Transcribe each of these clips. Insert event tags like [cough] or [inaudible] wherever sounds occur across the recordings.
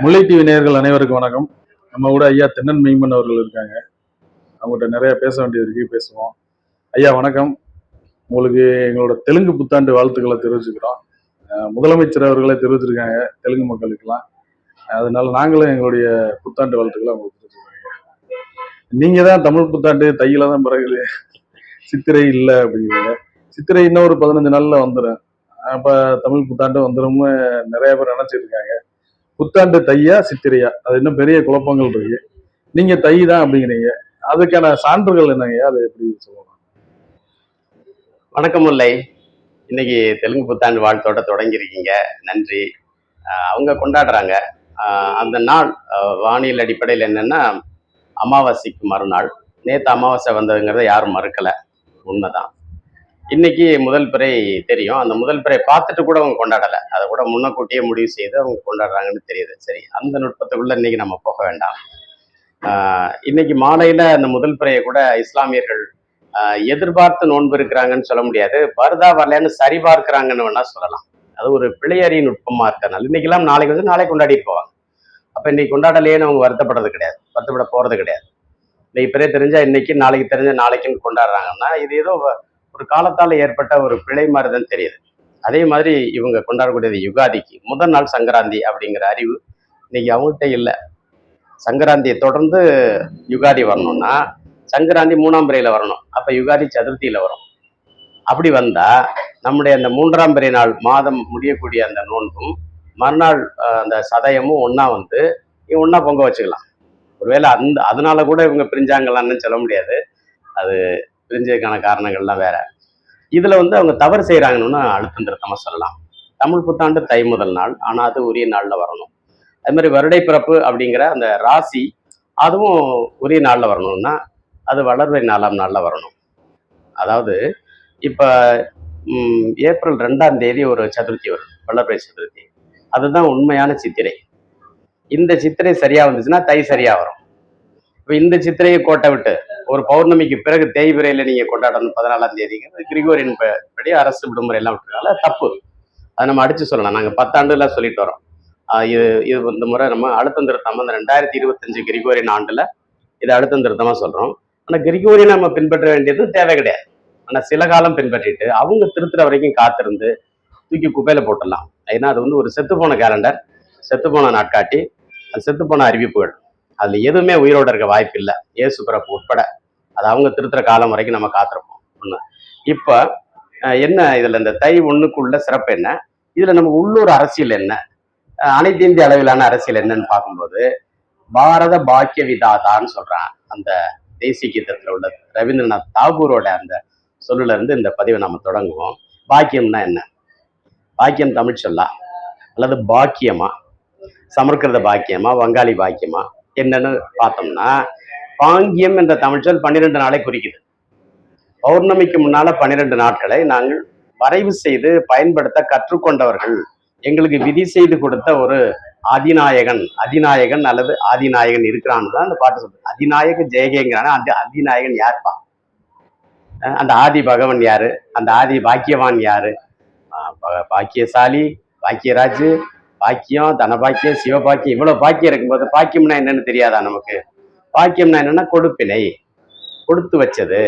முல்லை TV நேயர்கள் அனைவருக்கும் வணக்கம். நம்ம கூட ஐயா தென்னன் மெய்மன் அவர்கள் இருக்காங்க. அவங்ககிட்ட நிறைய பேச வேண்டியது இருக்கு பேசுவோம். ஐயா வணக்கம். உங்களுக்கு எங்களோட தெலுங்கு புத்தாண்டு வாழ்த்துக்களை தெரிவிச்சுக்கிறோம். முதலமைச்சர் அவர்களே தெரிவிச்சிருக்காங்க தெலுங்கு மக்களுக்கெல்லாம். அதனால நாங்களும் எங்களுடைய புத்தாண்டு வாழ்த்துக்களை உங்களுக்கு தெரிவிச்சுக்கிறோம் நீங்க தான் தமிழ் புத்தாண்டு தையில தான் பிறகு சித்திரை இல்லை அப்படிங்கிறீங்க சித்திரை இன்னும் ஒரு பதினஞ்சு நாள்ல வந்துடும் அப்ப தமிழ் புத்தாண்டு வந்துடும் நிறைய பேர் நினச்சிருக்காங்க. புத்தாண்டு தையா சித்திரையா? அது இன்னும் பெரிய குழப்பங்கள் இருக்கு. நீங்க தை தான் அப்படிங்கிறீங்க. அதுக்கான சான்றுகள் என்னங்க? அதை எப்படி சொல்லலாம் வணக்கம் முல்லை. இன்னைக்கு தெலுங்கு புத்தாண்டு வாழ்த்தோட தொடங்கியிருக்கீங்க. நன்றி. ஆஹ் அவங்க கொண்டாடுறாங்க. அந்த நாள் வானியல் அடிப்படையில் என்னன்னா அமாவாசைக்கு மறுநாள். நேற்று அமாவாசை வந்ததுங்கிறத யாரும் மறுக்கலை. உண்மைதான். இன்னைக்கு முதல் பிறை தெரியும். அந்த முதல் பிறை பார்த்துட்டு கூட அவங்க கொண்டாடலை. அதை கூட முன்னக்கூட்டியே முடிவு செய்து அவங்க கொண்டாடுறாங்கன்னு தெரியுது. சரி அந்த நுட்பத்துக்குள்ள இன்னைக்கு நம்ம போக வேண்டாம். ஆஹ் இன்னைக்கு மாலையில அந்த முதல் பிறையை கூட இஸ்லாமியர்கள் எதிர்பார்த்து நோன்பு இருக்கிறாங்கன்னு சொல்ல முடியாது. வருதா வரலன்னு சரி பார்க்கிறாங்கன்னு வேணா சொல்லலாம். அது ஒரு பிள்ளையறி நுட்பமா இருக்கறனால இன்னைக்கெல்லாம் நாளைக்கு வந்து நாளை கொண்டாடிட்டு போவாங்க. அப்ப இன்னைக்கு கொண்டாடலையேன்னு அவங்க வருத்தப்படுறது கிடையாது. வருத்தப்பட போறது கிடையாது. இன்னைக்கு பிறைய தெரிஞ்சா இன்னைக்கு நாளைக்கு தெரிஞ்ச நாளைக்குன்னு கொண்டாடுறாங்கன்னா இது ஏதோ ஒரு காலத்தால் ஏற்பட்ட ஒரு பிழை மாதிரி தான் தெரியுது. அதே மாதிரி இவங்க கொண்டாடக்கூடியது யுகாதிக்கு முதல் நாள் சங்கராந்தி அப்படிங்கிற அறிவு இன்னைக்கு அவங்ககிட்ட இல்லை. சங்கராந்தியை தொடர்ந்து யுகாதி வரணும்னா சங்கராந்தி மூணாம் பிறையில் வரணும். அப்போ யுகாதி சதுர்த்தியில் வரும். அப்படி வந்தால் நம்முடைய அந்த மூன்றாம் பிறை நாள் மாதம் முடியக்கூடிய அந்த நோன்பும் மறுநாள் அந்த சதயமும் ஒன்றா வந்து இவங்க ஒன்றா பொங்க வச்சுக்கலாம். ஒருவேளை அந்த அதனால கூட இவங்க பிரிஞ்சாங்களான்னு சொல்ல முடியாது. அது பிரிஞ்சதுக்கான காரணங்கள்லாம் வேற. இதில் வந்து அவங்க தவறு செய்கிறாங்கன்னு அழுத்தம் திருத்தமாக சொல்லலாம். தமிழ் புத்தாண்டு தை முதல் நாள். ஆனால் அது உரிய நாளில் வரணும். அது மாதிரி வருடை பிறப்பு அப்படிங்கிற அந்த ராசி அதுவும் உரிய நாளில் வரணும்னா அது வளர்வை நாலாம் நாளில் வரணும். அதாவது இப்போ ஏப்ரல் ரெண்டாம் தேதி ஒரு சதுர்த்தி வரும். வளர்பிறை சதுர்த்தி. அதுதான் உண்மையான சித்திரை. இந்த சித்திரை சரியாக வந்துச்சுன்னா தை சரியாக வரும். இப்போ இந்த சித்திரையை கோட்டை விட்டு ஒரு பௌர்ணமிக்கு பிறகு தேய்பிரையில நீங்க கொண்டாடணும் பதினாலாம் தேதிங்கிறது கிரிகோரியன் படி அரசு விடுமுறை எல்லாம் விட்டுருக்காங்க தப்பு. அதை நம்ம அடிச்சு சொல்லலாம். நாங்கள் பத்தாண்டுல சொல்லிட்டு வரோம். இது இது இந்த முறை நம்ம அழுத்தம் திருத்தம் அந்த ரெண்டாயிரத்தி இருபத்தஞ்சு கிரிகோரியன் ஆண்டுல இதை அழுத்தம் திருத்தமாக சொல்றோம். ஆனால் கிரிகோரியன் நம்ம பின்பற்ற வேண்டியது தேவை கிடையாது. ஆனால் சில காலம் பின்பற்றிட்டு அவங்க திருத்துற வரைக்கும் காத்திருந்து தூக்கி குப்பையில போட்டுடலாம். ஏன்னா அது வந்து ஒரு செத்துப்போன கேலண்டர் செத்துப்போன நாட்காட்டி செத்து செத்துப்போன அறிவிப்புகள். அதுல எதுவுமே உயிரோட இருக்க வாய்ப்பு இல்லை. இயேசு பிறப்பு உட்பட. அது அவங்க திருத்துற காலம் வரைக்கும் நம்ம காத்திருப்போம். ஒண்ணு. இப்ப என்ன இதுல இந்த தை ஒண்ணுக்குள்ள சிறப்பு என்ன? இதுல நம்ம உள்ளூர் அரசியல் என்ன? அனைத்து இந்திய அளவிலான அரசியல் என்னன்னு பார்க்கும்போது பாரத பாக்கிய விதாதான்னு சொல்றான் அந்த தேசிய கீதத்துல உள்ள ரவீந்திரநாத் தாகூரோட அந்த சொல்லுல இருந்து இந்த பதிவை நம்ம தொடங்குவோம். பாக்கியம்னா என்ன? பாக்கியம் தமிழ் சொல்லா? அல்லது பாக்கியமா? சமர்கிருத பாக்கியமா? வங்காளி பாக்கியமா? என்னன்னு பார்த்தோம்னா பாங்கியம் என்ற தமிழ்ச்சொல் பன்னிரெண்டு நாளை குறிக்குது. பௌர்ணமிக்கு முன்னால பன்னிரெண்டு நாட்களை நாங்கள் வரைவு செய்து பயன்படுத்த கற்றுக்கொண்டவர்கள். எங்களுக்கு விதி செய்து கொடுத்த ஒரு அதிநாயகன் அதிநாயகன் அல்லது ஆதிநாயகன் இருக்கிறான்னு தான் அந்த பாட்டு சொல்றது. அதிநாயக ஜெயகேங்கிறான? அந்த அதிநாயகன் யார்ப்பா? அந்த ஆதி பகவன் யாரு? அந்த ஆதி பாக்கியவான் யாரு? பாக்கியசாலி பாக்கியராஜ் பாக்கியம் தனபாக்கியம் சிவபாக்கியம் இவ்வளவு பாக்கியம் இருக்கும்போது பாக்கியம்னா என்னன்னு தெரியாதா நமக்கு? பாக்கியம்னா என்னன்னா கொடுப்பினை. கொடுத்து வச்சது.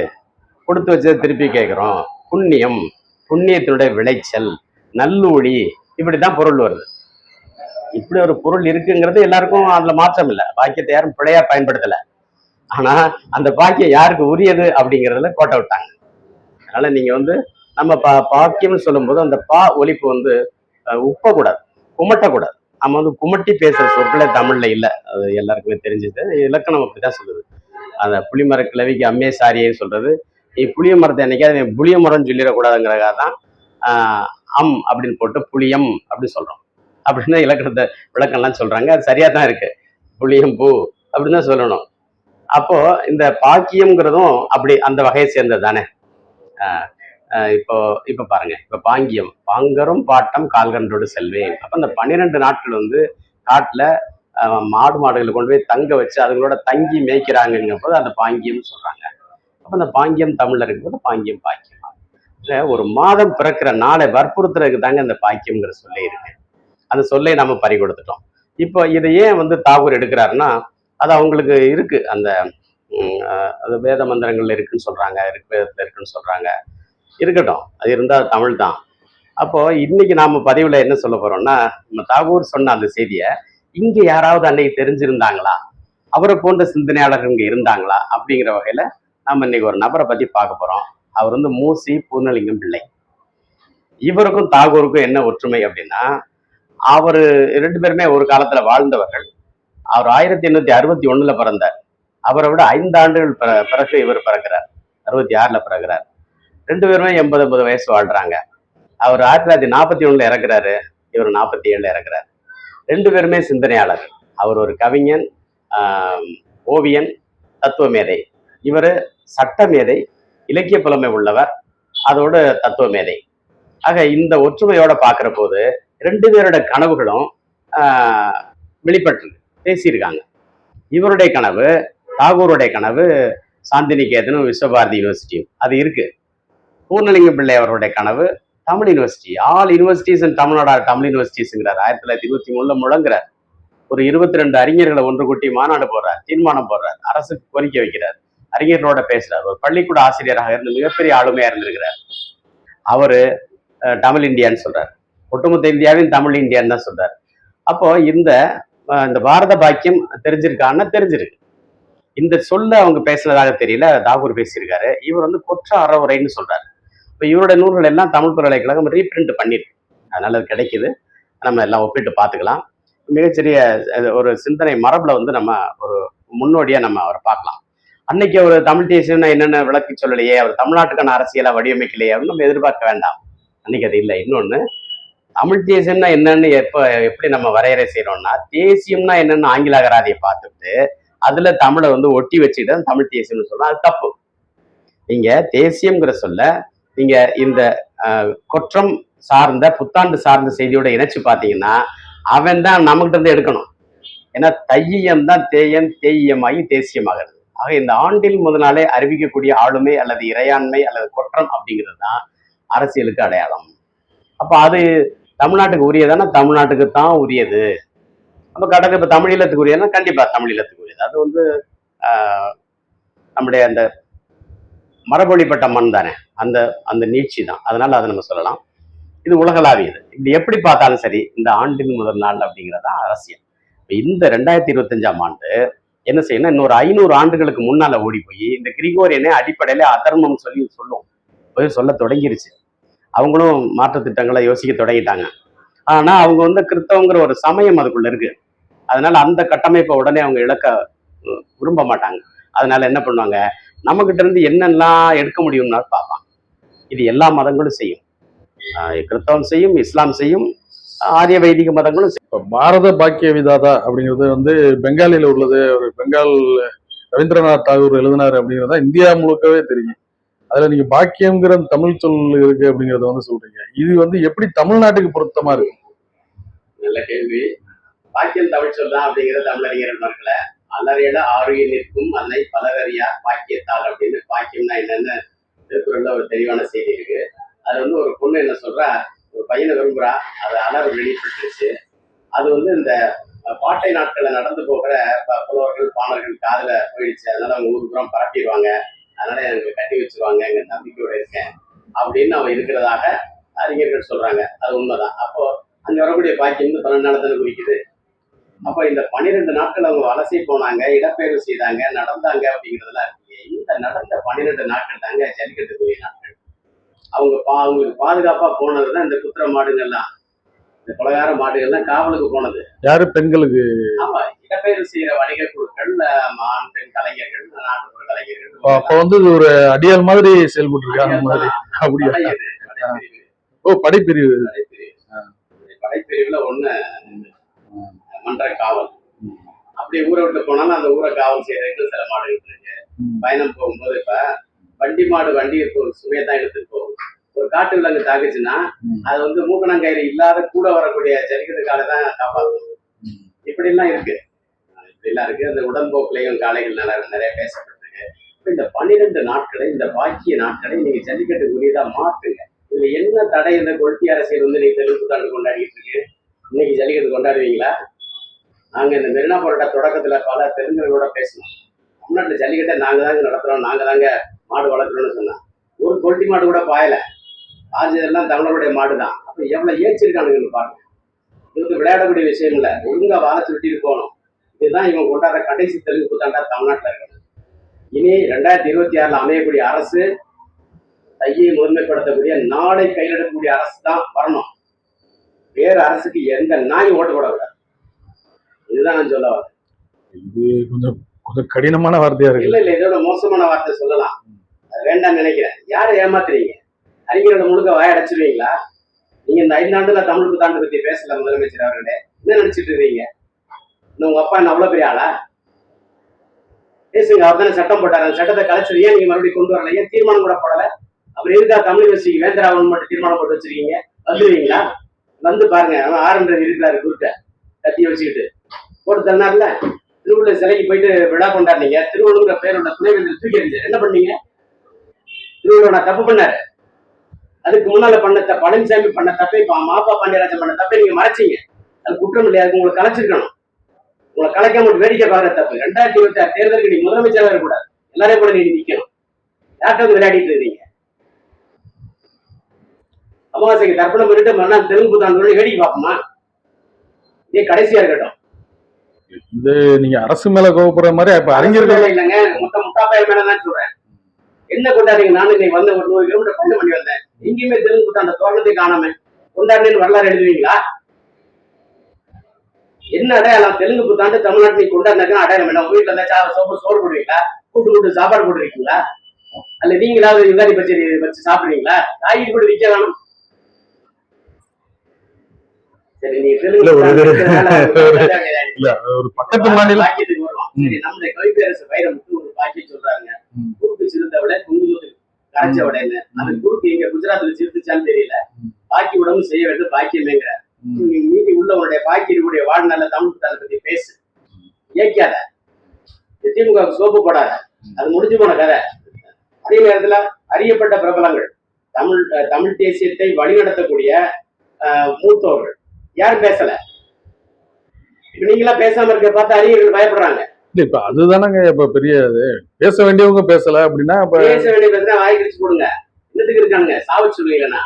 கொடுத்து வச்சது திருப்பி கேட்குறோம். புண்ணியம் புண்ணியத்தினுடைய விளைச்சல் நல்லூழி இப்படிதான் பொருள் வருது. இப்படி ஒரு பொருள் இருக்குங்கிறது எல்லாருக்கும் அதுல மாற்றம் இல்லை. பாக்கியத்தை யாரும் பிழையா பயன்படுத்தல. ஆனா அந்த பாக்கியம் யாருக்கு உரியது அப்படிங்கிறதுல கோட்டை விட்டாங்க. அதனால நீங்க வந்து நம்ம பா பாக்கியம்னு சொல்லும்போது அந்த பா ஒலிப்பு வந்து அஹ், உப்பக்கூடாது. குமட்டக்கூடாது. நம்ம வந்து குமட்டி பேசுற சொற்களே தமிழ்ல இல்லை. அது எல்லாருக்குமே தெரிஞ்சது. இலக்கணம் அப்படிதான் சொல்லுது. அந்த புளிமர கிழவிக்கு அம்மே சாரியேன்னு சொல்றது. நீ புளிய மரத்தை என்னைக்காவது நீ புளிய மரம்னு சொல்லிடக்கூடாதுங்கிறக்காக தான் அம் அப்படின்னு போட்டு புளியம் அப்படின்னு சொல்றோம். அப்படின்னு இலக்கணத்தை விளக்கம்லாம் சொல்றாங்க. அது சரியா தான் இருக்கு. புளியம் பூ அப்படின்னு தான் சொல்லணும். அப்போ இந்த பாக்கியம்ங்கிறதும் அப்படி அந்த வகையை சேர்ந்தது தானே? இப்போ இப்போ பாருங்க. இப்போ பாங்கியம். பாங்கரும் பாட்டம் கால்கன்றோடு செல்வேன். அப்போ அந்த பன்னிரெண்டு நாட்கள் வந்து காட்டில் மாடு மாடுகளை கொண்டு போய் தங்க வச்சு அதுங்களோட தங்கி மேய்க்கிறாங்கங்கும் போது அந்த பாங்கியம்னு சொல்கிறாங்க அப்போ அந்த பாங்கியம் தமிழில் இருக்கும்போது பாங்கியம் பாக்கியம். ஒரு மாதம் பிறக்கிற நாளை வற்புறுத்துறதுக்கு தாங்க அந்த பாக்கியம்ங்கிற சொல்லே இருக்கு. அந்த சொல்லை நம்ம பறி கொடுத்துட்டோம். இப்போ இதை ஏன் வந்து தாகூர் எடுக்கிறாருன்னா அது அவங்களுக்கு இருக்கு. அந்த அது வேத மந்திரங்கள்ல இருக்குன்னு சொல்றாங்க ரிக்வேதத்துல இருக்குன்னு சொல்றாங்க. இருக்கட்டும். அது இருந்தால் தமிழ் தான். அப்போ இன்னைக்கு நாம பதிவுல என்ன சொல்ல போறோம்னா நம்ம தாகூர் சொன்ன அந்த செய்தியை இங்க யாராவது அன்னைக்கு தெரிஞ்சிருந்தாங்களா? அவரை போன்ற சிந்தனையாளர்கள் இங்க இருந்தாங்களா? அப்படிங்கிற வகையில நாம இன்னைக்கு ஒரு நபரை பத்தி பார்க்க போறோம். அவர் வந்து மூசி பூர்ணலிங்கம் பிள்ளை. இவருக்கும் தாகூருக்கும் என்ன ஒற்றுமை அப்படின்னா அவர் ரெண்டு பேருமே ஒரு காலத்துல வாழ்ந்தவர்கள். அவர் ஆயிரத்தி எண்ணூத்தி அறுபத்தி ஒண்ணுல பிறந்தார். அவரை விட ஐந்து ஆண்டுகள் பிற- பிறகு இவர் பிறக்கிறார். அறுபத்தி ஆறுல பிறக்கிறார். ரெண்டு பேருமே எண்பது எண்பது வயசு வாழ்றாங்க. அவர் ஆயிரத்தி தொள்ளாயிரத்தி நாற்பத்தி ஒண்ணுல இறக்குறாரு. இவர் நாற்பத்தி ஏழுல இறக்குறாரு. ரெண்டு பேருமே சிந்தனையாளர். அவர் ஒரு கவிஞன் ஓவியன் தத்துவ மேதை இவர் சட்ட மேதை இலக்கிய புலமை உள்ளவர். அதோட தத்துவ மேதை ஆக இந்த ஒற்றுமையோட பார்க்குற போது ரெண்டு பேரோட கனவுகளும் வெளிப்பட்டு பேசியிருக்காங்க. இவருடைய கனவு தாகூருடைய கனவு சாந்தினிகேதனும் விஸ்வபாரதி யூனிவர்சிட்டியும். அது இருக்குது பூர்ணலிங்க பிள்ளை அவருடைய கனவு. Tamil university all universities and Tamil Nadu Tamil யூனிவர்சிட்டிஸ்ங்கிறார் ஆயிரத்தி தொள்ளாயிரத்தி இருபத்தி மூணுல முழங்குறார். ஒரு இருபத்தி ரெண்டு அறிஞர்களை ஒன்று கூட்டி மாநாடு போடுறார் தீர்மானம் போடுறார் அரசுக்கு கோரிக்கை வைக்கிறார் அறிஞர்களோட பேசுறார். ஒரு பள்ளிக்கூட ஆசிரியராக இருந்து மிகப்பெரிய ஆளுமையா இருந்திருக்கிறார். அவரு தமிழ் இந்தியான்னு சொல்றார். ஒட்டுமொத்த இந்தியாவின் தமிழ் இந்தியான்னு தான் சொல்றார். அப்போ இந்த இந்த பாரத பாக்கியம் தெரிஞ்சிருக்கான்னா தெரிஞ்சிருக்கு. இந்த சொல்ல அவங்க பேசுனதாக தெரியல தாகூர் பேசியிருக்காரு. இவர் வந்து கொற்ற அறவுரைன்னு சொல்றாரு. இப்போ இவருடைய நூல்கள் எல்லாம் தமிழ் பல்கலைக்கழகம் ரீப்ரிண்ட் பண்ணிருக்கு அதனால அது கிடைக்குது. நம்ம எல்லாம் ஒப்பிட்டு பார்த்துக்கலாம். மிகச்சிறிய அது ஒரு சிந்தனை மரபுல வந்து நம்ம ஒரு முன்னோடியாக நம்ம அவரை பார்க்கலாம். அன்னைக்கு அவர் தமிழ் தேசியம்னா என்னென்ன விளக்கி சொல்லலையே அவர் தமிழ்நாட்டுக்கான அரசியலாக வடிவமைக்கலையே அப்படின்னு நம்ம எதிர்பார்க்க வேண்டாம். அன்னைக்கு அது இல்லை. இன்னொன்னு தமிழ் தேசியம்னா என்னன்னு எப்போ எப்படி நம்ம வரையறை செய்யறோம்னா தேசியம்னா என்னன்னு ஆங்கில அகராதியை பார்த்துட்டு அதுல தமிழை வந்து ஒட்டி வச்சுட்டு தமிழ் தேசியம்னு சொல்லலாம் அது தப்பு. நீங்க தேசியம்ங்கிற சொல்ல நீங்க இந்த குற்றம் கொற்றம் சார்ந்த புத்தாண்டு சார்ந்த செய்தியோட இணைச்சு பார்த்தீங்கன்னா அவன் தான் நம்மகிட்ட இருந்து எடுக்கணும். ஏன்னா தையம் தான் தேயம் தேய்யமாகி தேசியமாகிறது. ஆக இந்த ஆண்டில் முதல் நாளே அறிவிக்கக்கூடிய ஆளுமை அல்லது இறையாண்மை அல்லது கொற்றம் அப்படிங்கிறது தான் அரசியலுக்கு அடையாளம். அப்போ அது தமிழ்நாட்டுக்கு உரியதானா? தமிழ்நாட்டுக்கு தான் உரியது. நம்ம கடக்கு இப்போ தமிழீழத்துக்கு உரியதுன்னா கண்டிப்பாக தமிழீழத்துக்கு உரியது. அது வந்து நம்முடைய அந்த மரபொழிப்பட்ட மண் தானே. அந்த அந்த நீட்சி தான். அதனால அதை நம்ம சொல்லலாம். இது உலகளாவியது. இப்படி எப்படி பார்த்தாலும் சரி இந்த ஆண்டின் முதல் நாள் அப்படிங்கிறதா அரசியல். இந்த ரெண்டாயிரத்தி இருபத்தஞ்சாம் ஆண்டு என்ன செய்யணும் இன்னொரு ஐநூறு ஆண்டுகளுக்கு முன்னால ஓடி போய் இந்த கிரிகோரியனே அடிப்படையில அதர்மம் சொல்லி சொல்லும். போய் சொல்ல தொடங்கிருச்சு. அவங்களும் மாற்று திட்டங்களை யோசிக்க தொடங்கிட்டாங்க. ஆனா அவங்க வந்து கிறிஸ்தவங்கிற ஒரு சமயம் அதுக்குள்ள இருக்கு. அதனால அந்த கட்டமைப்பை உடனே அவங்க இழக்க விரும்ப மாட்டாங்க. அதனால என்ன பண்ணுவாங்க? நம்மகிட்ட இருந்து என்னெல்லாம் எடுக்க முடியும்னா பார்ப்பாங்க இது எல்லா மதங்களும் செய்யும். ஆஹ் கிறிஸ்தவம் செய்யும் இஸ்லாம் செய்யும் ஆரிய வைதிக மதங்களும் செய்யும். இப்போ பாரத பாக்கிய விதாதா அப்படிங்கிறது வந்து பெங்காலில உள்ளது. ஒரு பெங்கால் ரவீந்திரநாத் தாகூர் எழுதினாரு அப்படிங்கிறதா இந்தியா முழுக்கவே தெரியும். அதுல நீங்க பாக்கியம்ங்கிற அந்த தமிழ் சொல் இருக்கு அப்படிங்கறத வந்து சொல்றீங்க. இது வந்து எப்படி தமிழ்நாட்டுக்கு பொருத்தமா இருக்கு? நல்ல கேள்வி. பாக்கியம் தமிழ் சொல்லலாம் அப்படிங்கிற தமிழறிஞர் மறுக்கல அலறியல ஆறுயில் நிற்கும் அன்னை பலரறியா பாக்கியத்தால் அப்படின்னு பாக்கியம்னா என்னென்ன திருக்குறள்ல ஒரு தெளிவான செய்தி இருக்கு. அது வந்து ஒரு பொண்ணு என்ன சொல்றா ஒரு பையனை விரும்புறா அது அலர் வெளிப்பட்டுருச்சு. அது வந்து இந்த பாட்டை நாட்களில் நடந்து போகிற ப- புலவர்கள் பாணர்கள் காதில் போயிடுச்சு. அதனால அவங்க ஊர் புறம் பரப்பிடுவாங்க. அதனால எனக்கு கட்டி வச்சிருவாங்க நம்பிக்கையோட இருக்கேன் அப்படின்னு அவன் இருக்கிறதாக அறிஞர்கள் சொல்றாங்க. அது உண்மைதான். அப்போ அங்க வரக்கூடிய பாக்கியம் வந்து பன்னெண்டு நாளத்தில் குறிக்குது. அப்ப இந்த பன்னிரெண்டு நாட்கள் அவங்க வலசை போனாங்க இடப்பெயர்வு செய்தாங்க நடந்தாங்க அப்படிங்கிறதெல்லாம் இருக்கு? இந்த நடந்த பன்னிரெண்டு நாட்கள் தாங்க ஜல்லிக்கட்டுக்குரிய நாட்கள். அவங்க பா அவங்களுக்கு பாதுகாப்பா போனதுதான் இந்த குதிரை மாடுங்கள்லாம். இந்த கொலகார மாடுகள்லாம் காவலுக்கு போனது. யாரு? பெண்களுக்கு. ஆமா இடப்பெயர்வு செய்யற வணிக குழுக்கள் ஆண் பெண் கலைஞர்கள் நாட்டுப்புற கலைஞர்கள். அப்ப வந்து இது ஒரு அடியால் மாதிரி செயல்பட்டு இருக்காங்க மாதிரி அப்படியா? ஓ படைப்பிரிவு. படைப்பிரிவு. படைப்பிரிவுல ஒண்ணு மன்ற காவல். அப்படி ஊரை விட்டு போனாலும் அந்த ஊரை காவல் செய்யறதுக்கு சில மாடுகள் இருக்கு. பயணம் போகும்போது இப்ப வண்டி மாடு வண்டி சுமையை தான் எடுத்துட்டு போகும் ஒரு காட்டு விலங்கு தாக்குச்சுன்னா. அது வந்து மூக்கணங்கயிறு இல்லாத கூட வரக்கூடிய ஜல்லிக்கட்டு காலை தான் காப்பாற்றும். இப்படி எல்லாம் இருக்கு. இப்படி எல்லாம் இருக்கு. அந்த உடன்போக்குலையும் காளைகள் நிறைய பேசப்பட்டிருக்கு. இந்த பன்னிரெண்டு நாட்களை இந்த பாக்கிய நாட்களை நீங்க ஜல்லிக்கட்டு உரியதா மாத்துங்க. இதுல என்ன தடை இந்த கொள்கை அரசியல் வந்து நீங்க தெலுங்கு புத்தாண்டு கொண்டாடிட்டு இருக்கு இன்னைக்கு ஜல்லிக்கட்டு கொண்டாடுவீங்களா? நாங்கள் இந்த மெரினா போராட்ட தொடக்கத்தில் பல தெலுங்குகளோட பேசணும் தமிழ்நாட்டில் ஜல்லிக்கட்டை நாங்கள் தாங்க நடத்துகிறோம் நாங்கள் தாங்க மாடு வளர்க்குறோம்னு சொன்னான் ஒரு கொல்ட்டி மாடு கூட பாயலை. ஆஞ்சதெல்லாம் தமிழருடைய மாடு தான் அப்போ எவ்வளோ ஏச்சிருக்கானுங்கன்னு பாருங்க. இவருக்கு விளையாடக்கூடிய விஷயம் இல்லை. ஒழுங்கா வாழச்சு விட்டிட்டு போகணும். இதுதான் இவங்க கொண்டாடுற கடைசி தெலுங்கு புத்தாண்டா தமிழ்நாட்டில் இருக்கணும் இனி ரெண்டாயிரத்தி இருபத்தி ஆறில் அமையக்கூடிய அரசு தையை முதன்மைப்படுத்தக்கூடிய நாளை கையில் அரசு தான் வரணும். வேறு அரசுக்கு எந்த நாய் ஓட்டு போடக்கூடாது. இதுதான் நான் சொல்ல வரேன் இது கொஞ்சம் கொஞ்சம் கடினமான வார்த்தையா இருக்கு. இல்ல இல்ல இதோட மோசமான வார்த்தை சொல்லலாம். அது வேண்டாம்னு நினைக்கிறேன். யாரை ஏமாத்துறீங்க? அறிஞரோட முழுக்க வாய அடைச்சிருவீங்களா? நீங்க இந்த ஐந்தாண்டுல தமிழ் புத்தாண்டு பத்தி பேசல முதலமைச்சர் அவர்களே. என்ன நினைச்சிட்டு இருக்கீங்க? இன்னும் உங்க அப்பா என்ன அவ்வளவு பெரிய ஆளா? பேசுங்க அவர் தானே சட்டம் போட்டாரு. அந்த சட்டத்தை கலைச்சது ஏன் நீங்க மறுபடியும் கொண்டு வரல? ஏன் தீர்மானம் கூட போடல? அப்புறம் எதுக்கா தமிழ் யூனிவர்சிட்டி வேந்தராவன் மட்டும் தீர்மானம் போட்டு வச்சிருக்கீங்க? வந்துருவீங்களா? வந்து பாருங்க ஆரம்பி இருக்கிறாரு குருட்ட. கத்தி வச்சுக்கிட்டு. ஒரு தன்னார்ல திருவள்ளுவர் சிலைக்கு போயிட்டு விழா கொண்டாடுனீங்க. திருவள்ளுவர் பேரோட துணைவேந்தர் தூக்கி எறிஞ்சார் என்ன பண்ணீங்க? திருவள்ளுவர் நான் தப்பு பண்ணாரு. அதுக்கு முன்னால பண்ண பழனிசாமி பண்ண தப்பை இப்ப மாப்பா பாண்டியராஜன் பண்ண தப்பை நீங்க மறைச்சிங்க. அது குற்றம் இல்லையா உங்களுக்கு கலைச்சிருக்கணும். உங்களை கலைக்காம வேடிக்கை பார்க்குற தப்பு. ரெண்டாயிரத்தி இருபத்தி ஆறு தேர்தலுக்கு நீ முதலமைச்சராக இருக்கக்கூடாது எல்லாரையும் கூட நீ நிக்கணும். யார்கிட்ட வந்து விளையாடிட்டு இருக்கீங்க? அமாவாசைக்கு தர்ப்பணம் பண்ணிட்டு மறுநாள் தெலுங்கு புத்தாண்டு வேடிக்கை பார்ப்போமா? இதே கடைசியா இருக்கட்டும். இது நீங்க அரசு மேல கோவப்படுற மாதிரி இப்ப அறிஞர்கள் இல்லைங்க. மொத்த முட்டாப்பையர் மேல தான் சொல்றேன். என்ன கொண்டாடுறீங்க? நானும் இன்னைக்கு வந்து ஒரு நூறு கிலோமீட்டர் பயணம் பண்ணி வந்தேன். எங்கேயுமே தெலுங்கு புத்தாண்ட தோரணத்தை காணாம. கொண்டாடுனேன்னு வரலாறு எழுதுவீங்களா? என்ன அடையாளம்? தெலுங்கு புத்தாண்டு தமிழ்நாட்டு நீ கொண்டாடினாக்கா அடையாளம் என்ன? உங்க வீட்டுல இருந்தா சோப்பு சோறு போடுவீங்களா? கூட்டு கூட்டு சாப்பாடு போட்டுருக்கீங்களா அல்ல நீங்களாவது யுகாதி பச்சடி வச்சு சாப்பிடுறீங்களா காய்கறி கூட விற்க வேணும் சரி நீ தெலுங்கு இல்ல, ஒரு. [laughs] இல்ல ஒரு பக்கத்து மாநில பாக்கியத்துக்கு வருவோம். சரி நம்முடைய கவிப்பேரசு வைரமுத்து ஒரு பாக்கியம் சொல்றாங்க. குறுக்கு சிறுத்தை விட குங்குமத்துக்கு கரைச்ச அந்த குறுக்கு எங்க குஜராத்ல சிரித்துச்சான்னு தெரியல. பாக்கி உடம்பு செய்ய வேண்டும் பாக்கியமேங்கிற. மீதி உள்ளவனுடைய பாக்கியனுடைய வாழ்நாள தமிழ் தலை பத்தி பேசு. ஏக்காத. திமுக சோப்பு போடாத. அது முடிஞ்சு போன கதை. அதே நேரத்துல அறியப்பட்ட பிரபலங்கள். தமிழ் தமிழ் தேசியத்தை வழிநடத்தக்கூடிய அஹ், மூத்தோர்கள். யாரும் பேசல. இப்ப நீங்களா பேசாம இருக்க பார்த்து அறிஞர்கள் பயப்படுறாங்க. இப்ப அதுதானங்க இப்ப பெரிய இது. பேச வேண்டியவங்க பேசல அப்படின்னா இப்ப பேச வேண்டிய பிரச்சனை வாய் கிழிச்சு போடுங்க. என்னத்துக்கு இருக்கானுங்க? சாவச்சு சொல்லுவீங்கன்னா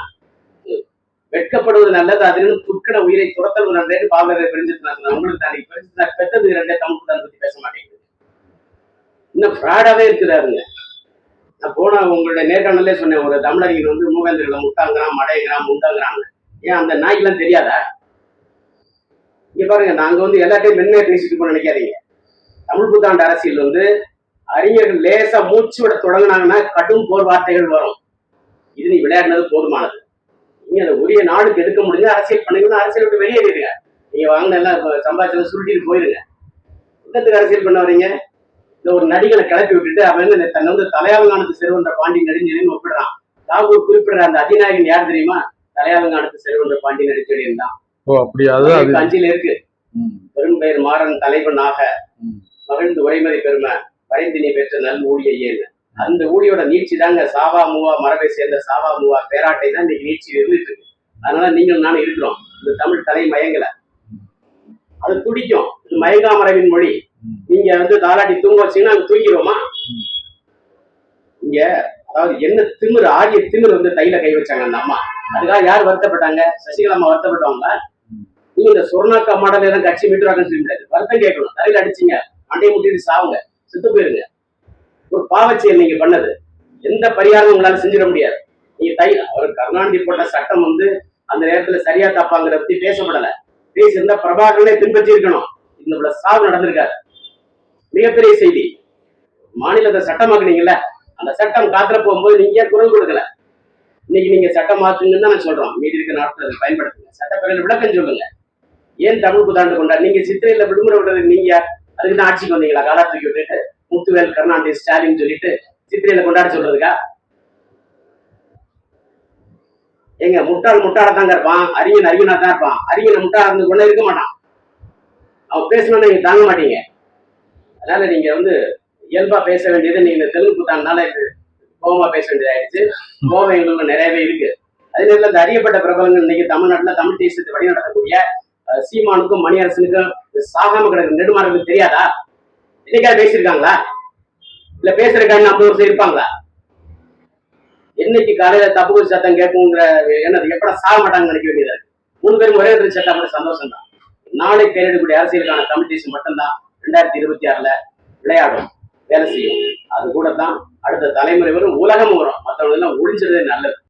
வெட்கப்படுவது நல்லது அதிலும் துர்க்கட உயிரை துரத்தல் நல்லது பாவலரை பிரிஞ்சிருந்தாங்க உங்களுக்கு தான். பிரிஞ்சு பெற்றது ரெண்டே தமிழ் தான் பத்தி பேச மாட்டேங்குது. இன்னும் ஃப்ராடாவே இருக்குதாருங்க நான் போன உங்களுடைய நேர்காணலே சொன்னேன் ஒரு தமிழறிஞர் வந்து மூவேந்தர்களை முட்டாங்கிறான் மடைங்கிறான் முண்டாங்கிறாங்க ஏன் அந்த நாய்க்கெல்லாம் தெரியாதா? இங்க பாருங்க நாங்க வந்து எல்லாத்தையும் மென்மையை பேசிட்டு இருக்கோம்னு நினைக்காதீங்க. தமிழ் புத்தாண்டு அரசியல் வந்து அறிஞர்கள் லேசா மூச்சு விட தொடங்கினாங்கன்னா கடும் போர் வார்த்தைகள் வரும். இது நீ விளையாடினது போதுமானது. நீங்க அதை உரிய நாளுக்கு எடுக்க முடிஞ்சா அரசியல் பண்ணீங்கன்னா அரசியல் விட்டு வெளியேறிடுங்க நீங்க வாங்கின எல்லாம் இப்ப சம்பாதிச்சதை சுருட்டிட்டு போயிருங்க. என்னத்துக்கு அரசியல் பண்ண வரீங்க? இந்த ஒரு நடிகனை கிளப்பி விட்டுட்டு அவன் வந்து தன்னை வந்து தலையாளங்கானத்து செல்வன்ற பாண்டி நெடுஞ்செழியன் ஒப்பிடுறான். தாகூர் குறிப்பிடுற அந்த அதிநாயகன் யார் தெரியுமா? தலையாளங்கானத்து செல்வன்ற பாண்டி நெடுஞ்செழியன் தான். ஓ அப்படி அதுதான் அது. அஞ்சில இருக்கு. பெரும்பெயர் மாறன் தலைவனாக. மகிழ்ந்து உரைமதி பெருமை பரிந்தினை பெற்ற நல் ஊழிய ஏன்? அந்த ஊழியோட நீட்சி தாங்க சாவா மூவா மரபை சேர்ந்த சாவா மூவா பேராட்டை தான் இன்னைக்கு நீட்சி இருந்துட்டு இருக்கு. அதனால நீங்கள் நானும் இருக்கிறோம். இந்த தமிழ் தலை மயங்கல. அது துடிக்கும். இது மயங்கா மரபின் மொழி. நீங்க வந்து தாலாட்டி தூங்க வச்சீங்கன்னா அங்க தூக்கிடுவோமா ம். இங்க அதாவது என்ன திமிரு ஆரிய திமிரு வந்து தையில கை வச்சாங்க அந்த அம்மா. அதுக்காக யார் வருத்தப்பட்டாங்க? சசிகலா அம்மா வருத்தப்பட்டவங்க. நீங்க இந்த சொர்ணாக்கா மாடல் எல்லாம் கட்சி மீட்டுறாங்கன்னு சொல்ல முடியாது வருத்தம் கேட்கணும். தலையில அடிச்சீங்க. மண்டையை முட்டிட்டு சாவுங்க. செத்து போயிருங்க. ஒரு பாவச்செயல் நீங்க பண்ணது. எந்த பரிகாரமும் உங்களால செஞ்சிட முடியாது. நீங்க தை அவர் கருணாநிதி போட்ட சட்டம் வந்து அந்த நேரத்துல சரியா தப்பாங்கிறத பத்தி பேசப்படல. பேசியிருந்தா பிரபாகரனே பின்பற்றி இருக்கணும். இந்த சாவு நடந்திருக்காரு மிகப்பெரிய செய்தி. மாநிலத்தை சட்டமாக்குனீங்கல்ல அந்த சட்டம் காத்துல போகும்போது நீங்க குரல் கொடுக்கல? இன்னைக்கு நீங்க சட்டம் மாத்துங்கன்னு தான் நான் சொல்றோம். மீதி இருக்க நாட்கள் அதை பயன்படுத்துங்க. சட்டப்பேரவை விளக்கம் சொல்லுங்க. ஏன் தமிழ் புத்தாண்டு கொண்டாடு? நீங்க சித்திரையில விடுமுறை விடுறது நீங்க? அதுக்கு தான் ஆட்சிக்கு வந்தீங்களா? காலா தூக்கி விட்டுட்டு முத்துவேல் கருணாநிதி ஸ்டாலின் சொல்லிட்டு சித்திரையில கொண்டாட சொல்றதுக்கா? ஏங்க முட்டாள் முட்டாள தாங்க இருப்பான். அறிஞன் அறிஞனா தான் இருப்பான். அறிஞனை முட்டாள இருந்து கொண்டே இருக்க மாட்டான். அவன் பேசணும்னா நீங்க தாங்க மாட்டீங்க. அதனால நீங்க வந்து இயல்பா பேச வேண்டியது நீங்க இந்த தெலுங்கு புத்தாண்டுனால இது கோபமா பேச வேண்டியதாயிடுச்சு. கோபம் எங்களுக்கு நிறையவே இருக்கு. அதே நேரத்தில் இந்த அறியப்பட்ட பிரபலங்கள் இன்னைக்கு தமிழ்நாட்டுல தமிழ் தேசியத்தை வழிநடத்தக்கூடிய நடத்தக்கூடிய சீமானுக்கும் மணியரசனுக்கும் சாகாம கிடக்கு. நெடுமாறனுக்கு தெரியாதா? என்னைக்காவது பேசியிருக்காங்களா? இல்ல பேசுறக்கான ஐம்பது வருஷம் இருப்பாங்களா என்னைக்கு காலையில தப்பு குறி சத்தம் கேட்குங்கிற என்னது எப்படா சாக மாட்டாங்கன்னு நினைக்க வேண்டியதா மூணு பேரும் ஒரே இடத்துல சட்டம் கூட சந்தோஷம் தான் நாளை கையெழுக்கக்கூடிய அரசியலுக்கான கமிட்டிஸ் மட்டும்தான் ரெண்டாயிரத்தி இருபத்தி ஆறுல விளையாடும் வேலை செய்யும். அது கூட தான் அடுத்த தலைமுறை வரும் உலகம் வரும். மற்றவங்க எல்லாம் ஒழிஞ்சதே நல்லது.